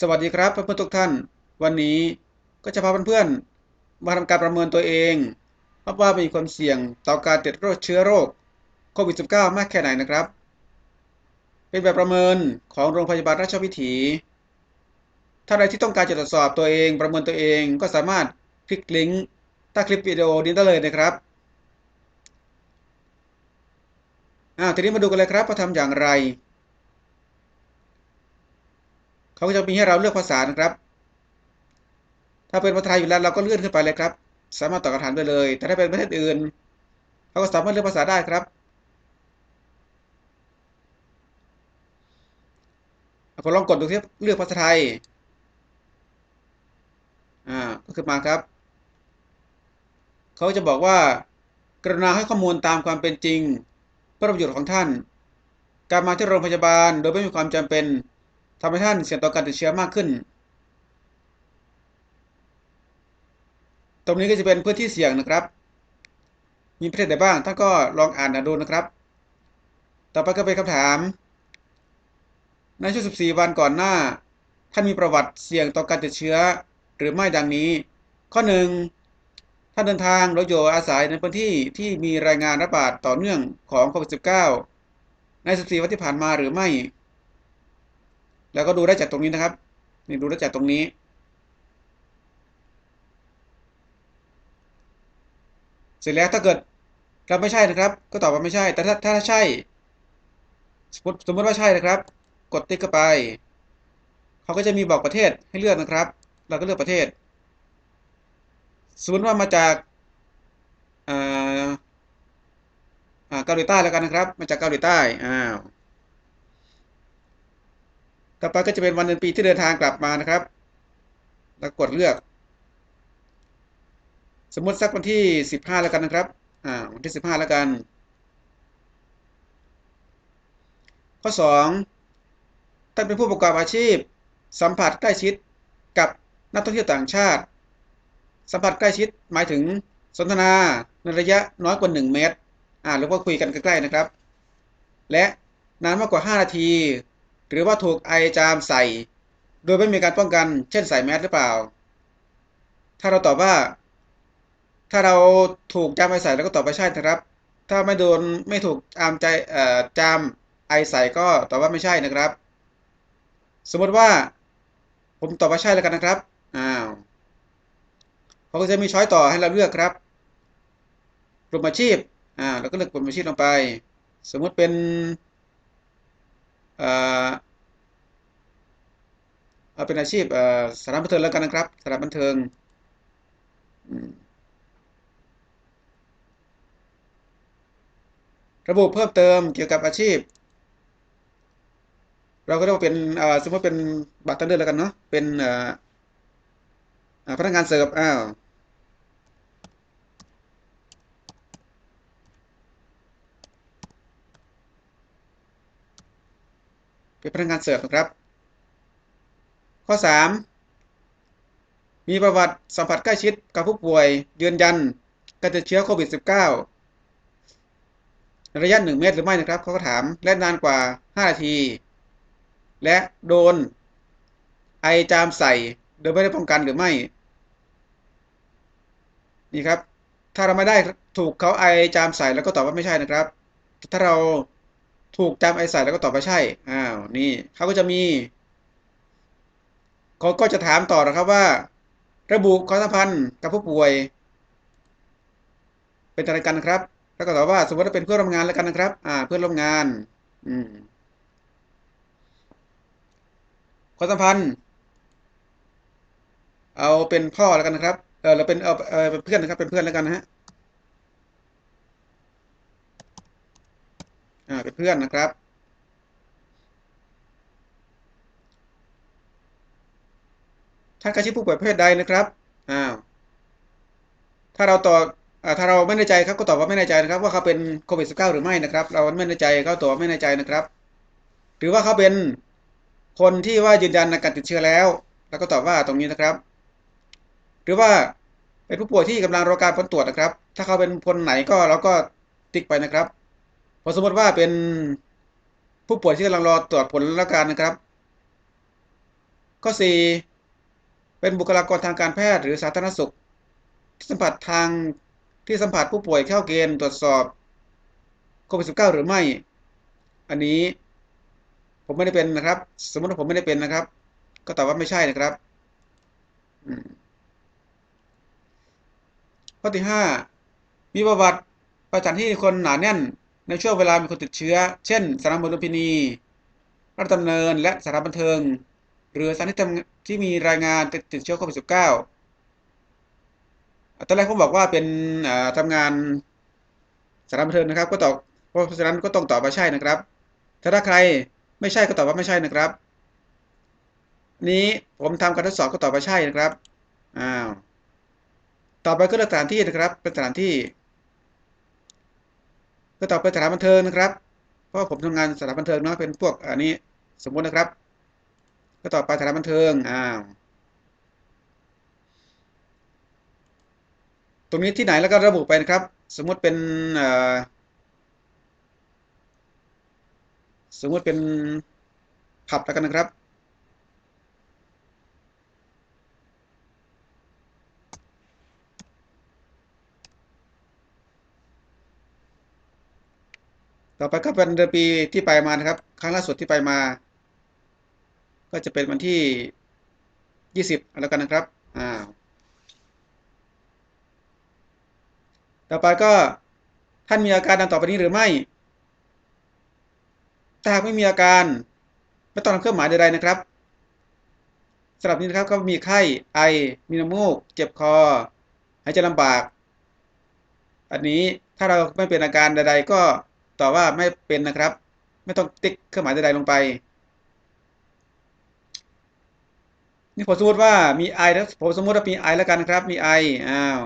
สวัสดีครับเพื่อนๆทุกท่าน วันนี้ก็จะพาเพื่อนๆมาทำการประเมินตัวเองว่ามีความเสี่ยงต่อการติดโรคเชื้อโรคโควิด -19 มากแค่ไหนนะครับ เป็นแบบประเมินของโรงพยาบาลราชวิถี ถ้าใครที่ต้องการจะตรวจสอบตัวเองประเมินตัวเองก็สามารถคลิกลิงก์ใต้คลิปวิดีโอนี้ได้เลยนะครับอ่าทีนี้มาดูกันเลยครับว่าทำอย่างไร เขาก็จะมีให้เราเลือกภาษานะครับ ถ้าเป็นภาษาไทยอยู่แล้วเราก็เลื่อนขึ้นไปเลยครับ สามารถตอบคำถามได้เลย แต่ถ้าเป็นประเทศอื่นเขาก็สามารถเลือกภาษาได้ครับผมลองกดดูที่เลือกภาษาไทย อ่า ก็ขึ้นมาครับ เขาจะบอกว่า กรุณาให้ข้อมูลตามความเป็นจริง เพื่อประโยชน์ของท่าน การมาที่โรงพยาบาลโดยไม่มีความจำเป็น ทำให้ท่านเสี่ยงต่อการติดเชื้อมากขึ้น ตรงนี้ก็จะเป็นพื้นที่เสี่ยงนะครับ มีประเทศไหนบ้างท่านก็ลองอ่านดูนะครับ ต่อไปก็เป็นคำถาม ในช่วง 14 วันก่อนหน้า ท่านมีประวัติเสี่ยงต่อการติดเชื้อหรือไม่ดังนี้ ข้อ 1 ท่านเดินทางหรืออยู่อาศัยในพื้นที่ที่มีรายงานระบาดต่อเนื่องของโควิด -19 ใน 14 วันที่ผ่านมาหรือไม่ แล้วก็ดูได้จากตรงนี้นะครับ นี่ดูได้จากตรงนี้ เสร็จแล้วถ้าเกิดเราไม่ใช่นะครับ ก็ตอบว่าไม่ใช่ แต่ถ้าถ้าใช่ สมมติสมมติว่าใช่นะครับ กดติ๊กเข้าไป เขาก็จะมีบอกประเทศให้เลือกนะครับ เราก็เลือกประเทศ สมมติว่ามาจากเกาหลีใต้แล้วกันนะครับ มาจากเกาหลีใต้ อ้าว ต่อไปก็จะเป็นวันเดือนปีที่เดินทางกลับมานะครับ แล้วกดเลือก สมมติสักวันที่สิบห้าแล้วกันนะครับ อ่า วันที่สิบห้าแล้วกัน ข้อสองท่านเป็นผู้ประกอบอาชีพ สัมผัสใกล้ชิดกับนักท่องเที่ยวต่างชาติ สัมผัสใกล้ชิดหมายถึงสนทนาในระยะน้อยกว่า 1 เมตร อ่าหรือว่าคุยกันใกล้ๆนะครับ และนานมากกว่า 5 นาที หรือว่าถูกไอจามใส่ โดยไม่มีการป้องกัน เช่นใส่แมสหรือเปล่า ถ้าเราตอบว่า ถ้าเราถูกจามไอใส่แล้วก็ตอบว่าใช่นะครับ ถ้าไม่โดนไม่ถูกจามใจเอ่อจามไอใส่ก็ตอบว่าไม่ใช่นะครับ สมมติว่า ผมตอบว่าใช่แล้วกันนะครับอ้าวเขาก็จะมีช้อยต่อให้เราเลือกครับกลุ่มอาชีพอ่าเราก็เลือกกลุ่มอาชีพลงไป สมมติเป็น เอาเป็นอาชีพสถานบันเทิงแล้วกันนะครับสถานบันเทิงระบุเพิ่มเติมเกี่ยวกับอาชีพ เราก็เรียกว่าเป็นสมมติเป็นบัตรตันเดอร์แล้วกันเนาะเป็นพนักงานเสิร์ฟอ้าว เป็นพนักงานเสิร์ฟนะครับ ข้อ 3 มีประวัติสัมผัสใกล้ชิดกับผู้ป่วย ยืนยันการติดเชื้อโควิด -19 ระยะ 1 เมตรหรือไม่นะครับเขาก็ถามและนานกว่า 5 นาที และโดน ไอจามใส่โดยไม่ได้ป้องกันหรือไม่ นี่ครับ ถ้าเราไม่ได้ถูกเขาไอจามใส่แล้วก็ตอบว่าไม่ใช่นะครับ ถ้าเรา ถูกจำไอใส่แล้วก็ตอบว่าใช่ อ้าว นี่เขาก็จะมีเขาก็จะถามต่อนะครับว่า ระบุความสัมพันธ์กับผู้ป่วย เป็นอะไรกันนะครับ แล้วก็ตอบว่าสมมติว่าเป็นเพื่อนร่วมงานแล้วกันนะครับ อ่า เพื่อนร่วมงาน อืมความสัมพันธ์ เอาเป็นพ่อแล้วกันนะครับ เออเราเป็นเอาเออเป็นเพื่อนนะครับ เป็นเพื่อนแล้วกันนะฮะอ่า เป็นเพื่อนนะครับ ท่านกระชิบผู้ป่วยประเภทใดนะครับอ้าวถ้าเราตอบถ้าเราไม่แน่ใจครับก็ตอบว่าไม่แน่ใจนะครับ ว่าเขาเป็นโควิด -19 หรือไม่นะครับ เราไม่แน่ใจเขาตอบไม่แน่ใจนะครับ หรือว่าเขาเป็นคนที่ว่ายืนยันในการติดเชื้อแล้ว แล้วก็ตอบว่าตรงนี้นะครับ หรือว่าเป็นผู้ป่วยที่กำลังรอการผลตรวจนะครับ ถ้าเขาเป็นคนไหนก็เราก็ติ๊กไปนะครับ พอสมมติว่าเป็นผู้ป่วยที่กำลังรอตรวจผลล้วกันนะครับ ข้อ 4 เป็นบุคลากรทางการแพทย์หรือสาธารณสุข ที่สัมผัสทางที่สัมผัสผู้ป่วยเข้าเกณฑ์ตรวจสอบโควิด -19 หรือไม่ อันนี้ผมไม่ได้เป็นนะครับ สมมติว่าผมไม่ได้เป็นนะครับ ก็ตอบว่าไม่ใช่นะครับข้อที่ 5 มีประวัติไปสถานที่คนหนาแน่น ในช่วงเวลามีคนติดเชื้อ เช่นสนามมวยลุมพินีรัฐดำเนินและสถานบันเทิง หรือสถานที่ท,ที่มีรายงานติดติดเชื้อโควิด -19 ตอนแรกผมบอกว่าเป็นอ่าทำงานสถานบันเทิงนะครับ ก็ตอบเพราะฉะนั้นก็ต้องตอบว่าใช่นะครับ ถ้าถ้าใครไม่ใช่ก็ตอบว่าไม่ใช่นะครับ นี้ผมทำการทดสอบก็ตอบว่าใช่นะครับอ้าวต่อไปก็สถานที่นะครับเป็นสถานที่ ก็ต่อไปสถานบันเทิงนะครับ เพราะผมทำงานสถานบันเทิงเนาะเป็นพวกอันนี้สมมตินะครับ ก็ต่อไปสถานบันเทิงอ้าวตรงนี้ที่ไหนแล้วก็ระบุไปนะครับ สมมุติเป็นสมมุติเป็นผับแล้วกันนะครับ ต่อไปก็เป็นเดือนปีที่ไปมานะครับ ครั้งล่าสุดที่ไปมา ก็จะเป็นวันที่ยี่สิบแล้วกันนะครับอ้าต่อไปก็ท่านมีอาการดังต่อไปนี้หรือไม่ถ้าหากไม่มีอาการไม่ต้องทำเครื่องหมายใดๆนะครับสำหรับนี้นะครับก็มีไข้ไอ มีน้ำมูก เจ็บคอ หายใจลำบาก อันนี้ถ้าเราไม่เป็นอาการใด ๆ ก็ ตอบว่าไม่เป็นนะครับ ไม่ต้องติ๊กเครื่องหมายใดๆลงไป นี่ผมสมมติว่ามีไอแล้วผมสมมติว่ามีไอแล้วกันนะครับ มีไออ้าว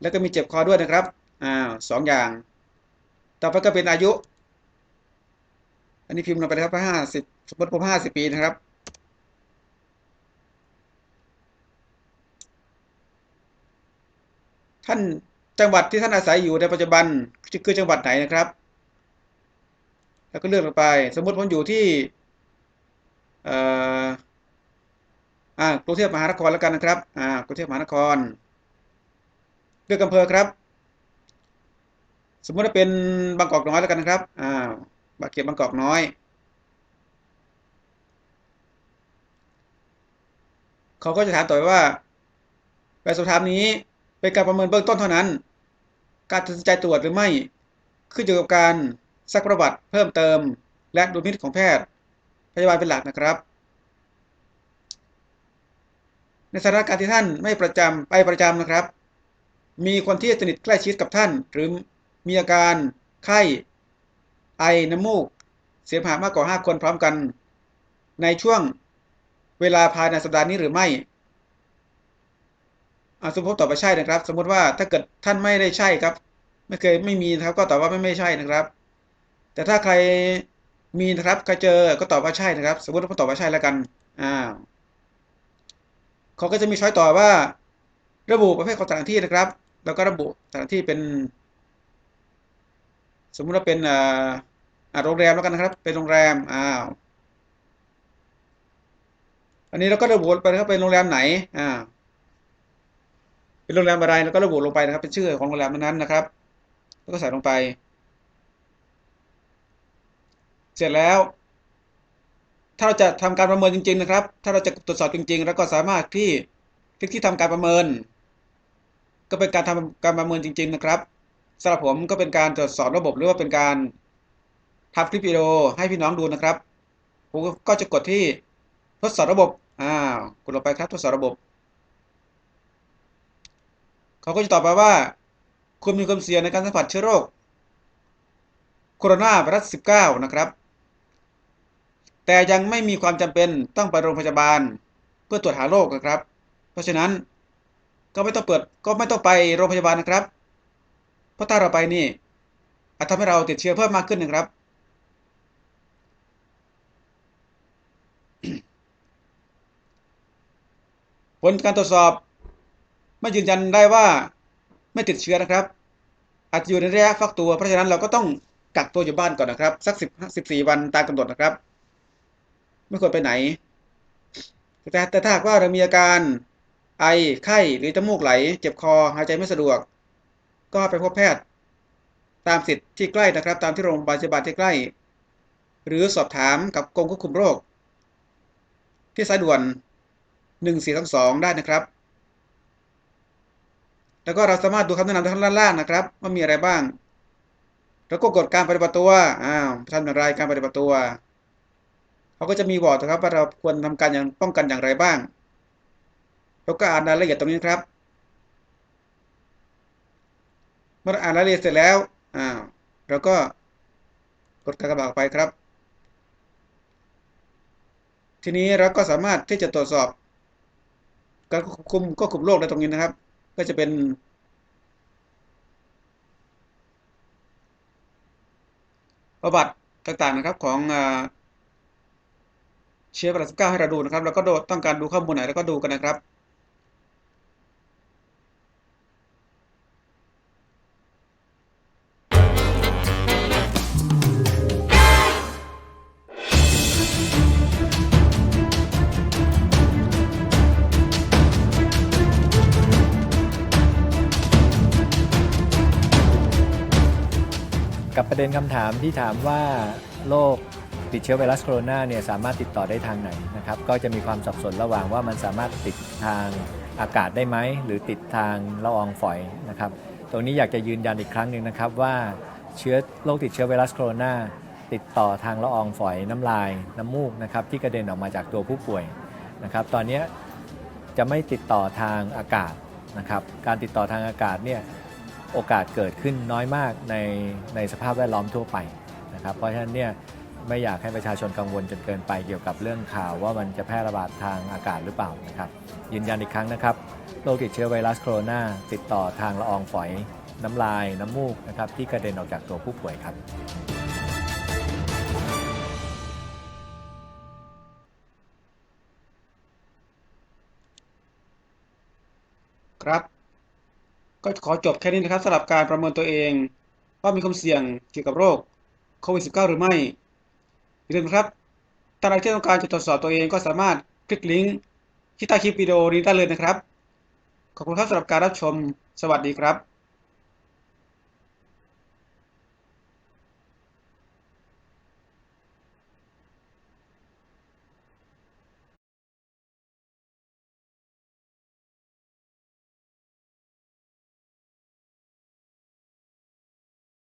แล้วก็มีเจ็บคอด้วยนะครับอ้าวสองอย่าง ต่อไปก็เป็นอายุ อันนี้พิมพ์ลงไปนะครับห้าสิบสมมติผมห้าสิบปีนะครับท่าน จังหวัดที่ท่านอาศัยอยู่ในปัจจุบันคือจังหวัดไหนนะครับ แล้วก็เลือกลงไป สมมติผมอยู่ที่เอ่อากรุงเทพมหานครแล้วกันนะครับอ่ากรุงเทพมหานคร เลือกอำเภอครับ สมมติว่าเป็นบางกอกน้อยแล้วกันนะครับอ่าบางเขตบางกอกน้อย เขาก็จะถามต่อว่าแบบสอบถามนี้ เป็นการประเมินเบื้องต้นเท่านั้น การตัดสินใจตรวจหรือไม่ ขึ้นอยู่กับการซักประวัติเพิ่มเติม และดุลพินิจของแพทย์ พยาบาลเป็นหลักนะครับ ในสถานการณ์ที่ท่านไม่ประจำไปประจำนะครับ มีคนที่สนิทใกล้ชิดกับท่าน หรือมีอาการไข้ ไอน้ำมูก เสียมหะมากกว่า 5 คนพร้อมกัน ในช่วงเวลาภายในสัปดาห์นี้หรือไม่ สมมติตอบว่าใช่นะครับ สมมติว่าถ้าเกิดท่านไม่ได้ใช่ครับ ไม่เคยไม่มีนะครับ ก็ตอบว่าไม่ไม่ใช่นะครับ แต่ถ้าใครมีนะครับใครเจอก็ตอบว่าใช่นะครับ สมมติว่าตอบว่าใช่แล้วกันอ่าเขาก็จะมีช้อยต่อว่า ระบุประเภทของสถานที่นะครับ แล้วก็ระบุสถานที่เป็น สมมุติว่าเป็นอ่าโรงแรมแล้วกันนะครับ เป็นโรงแรมอ้าวอันนี้เราก็ระบุไปนะครับเป็นโรงแรมไหนอ่า เป็นโรงแรมอะไรแล้วก็ระบุลงไปนะครับ เป็นชื่อของโรงแรมนั้นนะครับ แล้วก็ใส่ลงไป เสร็จแล้ว ถ้าเราจะทำการประเมินจริง ๆ นะครับ ถ้าเราจะตรวจสอบจริง ๆ แล้วก็สามารถที่คลิกที่ทำการประเมิน ก็เป็นการทำการประเมินจริง ๆ นะครับสำหรับผมก็เป็นการตรวจสอบระบบหรือว่าเป็นการทำคลิปวิดีโอให้พี่น้องดูนะครับผมก็จะกดที่ทดสอบระบบ อ้าว กดลงไปครับทดสอบระบบ เขาก็จะตอบมาว่า คุณมีความเสี่ยงในการสัมผัสเชื้อโรคโคโรนาไวรัส 19 นะครับ แต่ยังไม่มีความจำเป็นต้องไปโรงพยาบาล เพื่อตรวจหาโรคนะครับ เพราะฉะนั้นก็ไม่ต้องเปิดก็ไม่ต้องไปโรงพยาบาลนะครับ เพราะถ้าเราไปนี่อาจทำให้เราติดเชื้อเพิ่มมากขึ้นนะครับ ผลการตรวจสอบ ไม่ยืนยันได้ว่าไม่ติดเชื้อนะครับ อาจจะอยู่ในระยะฟักตัว เพราะฉะนั้นเราก็ต้องกักตัวอยู่บ้านก่อนนะครับ สักสิบสิบสี่วันตามกำหนดนะครับ ไม่ควรไปไหน แต่แต่ถ้าหากว่าเรามีอาการไอไข้หรือจมูกไหล เจ็บคอหายใจไม่สะดวก ก็ไปพบแพทย์ ตามสิทธิ์ที่ใกล้นะครับ ตามที่โรงพยาบาลที่ใกล้ หรือสอบถามกับกรมควบคุมโรค ที่สายด่วน 1422 ได้นะครับ แล้วก็เราสามารถดูคำแนะนำทางด้านล่างนะครับว่ามีอะไรบ้าง แล้วก็กฎการปฏิบัติตัวอ้าวทำอย่างไรการปฏิบัติตัวเขาก็จะมีบอกนะครับว่าเราควรทำการอย่างป้องกันอย่างไรบ้าง แล้วก็อ่านรายละเอียดตรงนี้ครับ เมื่ออ่านรายละเอียดเสร็จแล้วอ้าวเราก็กดกากบาทไปครับ ทีนี้เราก็สามารถที่จะตรวจสอบ การควบคุมควบคุมโรคได้ตรงนี้นะครับ ก็จะเป็นประวัติต่างๆนะครับของเชื้อไวรัสก้าให้เราดูนะครับ แล้วก็ต้องการดูข้อมูลไหนแล้วก็ดูกันนะครับ ประเด็นคำถามที่ถามว่าโรคติดเชื้อไวรัสโคโรนาเนี่ยสามารถติดต่อได้ทางไหนนะครับก็จะมีความสับสนระหว่างว่ามันสามารถติดทางอากาศได้ไหม หรือติดทางละอองฝอยนะครับตรงนี้อยากจะยืนยันอีกครั้งหนึ่งนะครับว่าเชื้อโรคติดเชื้อไวรัสโคโรนาติดต่อทางละอองฝอยน้ำลายน้ำมูกนะครับที่กระเด็นออกมาจากตัวผู้ป่วยนะครับตอนนี้จะไม่ติดต่อทางอากาศนะครับการติดต่อทางอากาศเนี่ย โอกาสเกิดขึ้นน้อยมากในในสภาพแวดล้อมทั่วไปนะครับ เพราะฉะนั้นเนี่ยไม่อยากให้ประชาชนกังวลจนเกินไปเกี่ยวกับเรื่องข่าวว่ามันจะแพร่ระบาดทางอากาศหรือเปล่านะครับ ยืนยันอีกครั้งนะครับโรคติดเชื้อไวรัสโคโรนาติดต่อทางละอองฝอยน้ำลาย น้ำมูกนะครับที่กระเด็นออกจากตัวผู้ป่วยครับครับ ก็ขอจบแค่นี้นะครับสำหรับการประเมินตัวเอง ว่ามีความเสี่ยงเกี่ยวกับโรคโควิด -19 หรือไม่อย่าลืมนะครับถ้าใครที่ต้องการจะตรวจสอบตัวเองก็สามารถคลิกลิงก์ที่ใต้คลิปวิดีโอนี้ได้เลยนะครับ ขอบคุณครับสำหรับการรับชม สวัสดีครับ